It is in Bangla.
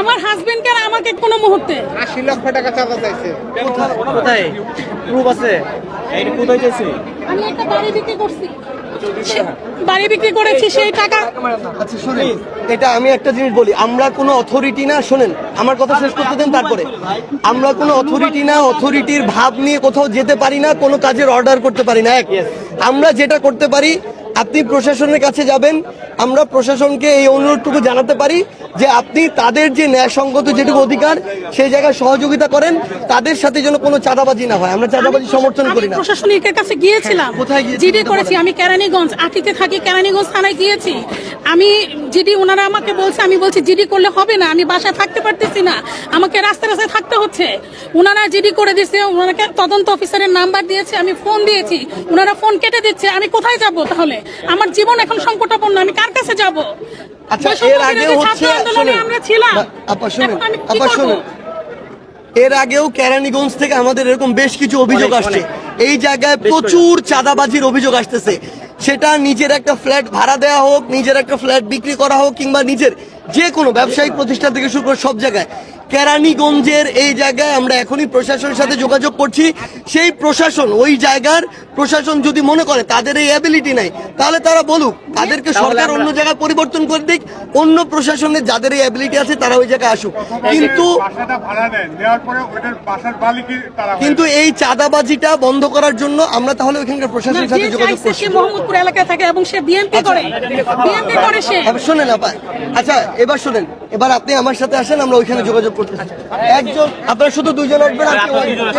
আমার হাজবেন্ড কেন আমাকে কোনো মুহূর্তে। আশি লক্ষ টাকা চাঁদা চাইছে। কোথায়? প্রুফ আছে? এই কোথায় চাইছে আমি একটা বাড়ি বিক্রি করছি। বাড়ি বিক্রি করেছি সেই টাকা আচ্ছা শুনেন। এটা আমি একটা জিনিস বলি। আমরা কোনো অথরিটি না শোনেন আমার কথা শেষ করতে দেন তারপরে। আমরা কোনো অথরিটি না অথরিটির ভাব নিয়ে কোথাও যেতে পারি না কোনো কাজের অর্ডার করতে পারি না। এক আমরা যেটা করতে পারি আপনি প্রশাসনের কাছে যাবেন আমরা প্রশাসনকে এই অনুরোধটুকু জানাতে পারি। যে আপনি তাদের যে ন্যায়সঙ্গত যেটুকু অধিকার সেই জায়গায় সহযোগিতা করেন তাদের সাথে যেন কোনো চাঁদাবাজি না হয়। আমরা চাঁদাবাজি সমর্থন করি না। প্রশাসনিকের কাছে গিয়েছিলাম। হ্যাঁ, কোথায় জিডি করেছি আমি কেরানীগঞ্জ আটিতে থাকি কেরানীগঞ্জ থানায় গিয়েছি। আমি জিডি ওনারা আমাকে বলছে আমি বলছি জিডি করলে হবে না আমি বাসায় থাকতে পারতেছি না আমাকে রাস্তায় রাস্তায় থাকতে হচ্ছে। ওনারা জিডি করে দিচ্ছে ওনাকে তদন্ত অফিসারের নাম্বার দিয়েছে আমি ফোন দিয়েছি ওনারা ফোন কেটে দিচ্ছে আমি কোথায় যাব তাহলে? আমার জীবন এখন সংকটাপন্ন আমি কার কাছে যাব? আচ্ছা এর আগে হচ্ছে আন্দোলনে আমরা ছিলাম। আপা শুনুন। আপা শুনুন। এর আগেও কেরানীগঞ্জ থেকে আমাদের এরকম বেশ কিছু অভিযোগ আসছে। এই জায়গায় প্রচুর চাঁদাবাজির অভিযোগ আসতেছে। সেটা নিজের একটা ফ্ল্যাট ভাড়া দেওয়া হোক নিজের একটা ফ্ল্যাট বিক্রি করা হোক কিংবা নিজের যে কোনো ব্যবসায়িক প্রতিষ্ঠান থেকে শুরু করে সব জায়গায়। কেরানীগঞ্জের এই জায়গায় আমরা এখনই প্রশাসনের সাথে যোগাযোগ করছি। সেই প্রশাসন ওই জায়গার প্রশাসন যদি মনে করে তাদের এই অ্যাবিলিটি নাই তাহলে তারা বলুক তাদেরকে সরকার অন্য জায়গায় পরিবর্তন করে দিক অন্য প্রশাসনের যাদের এই অ্যাবিলিটি আছে তারা ওই জায়গায় আসুক। কিন্তু কিন্তু এই চাঁদাবাজিটা বন্ধ করার জন্য আমরা তাহলে ওইখানকার প্রশাসনের সাথে যোগাযোগ করছি। মোহাম্মদপুর এলাকায় থাকে এবং সে বিএনপি করে। বিএনপি করে সে। শোনেন আপা আচ্ছা এবার শোনেন। এবার আপনি আমার সাথে আসেন আমরা ওইখানে যোগাযোগ করতে একজন আপনারা শুধু দুইজন আসবেন আর কেউ আসবেন। না।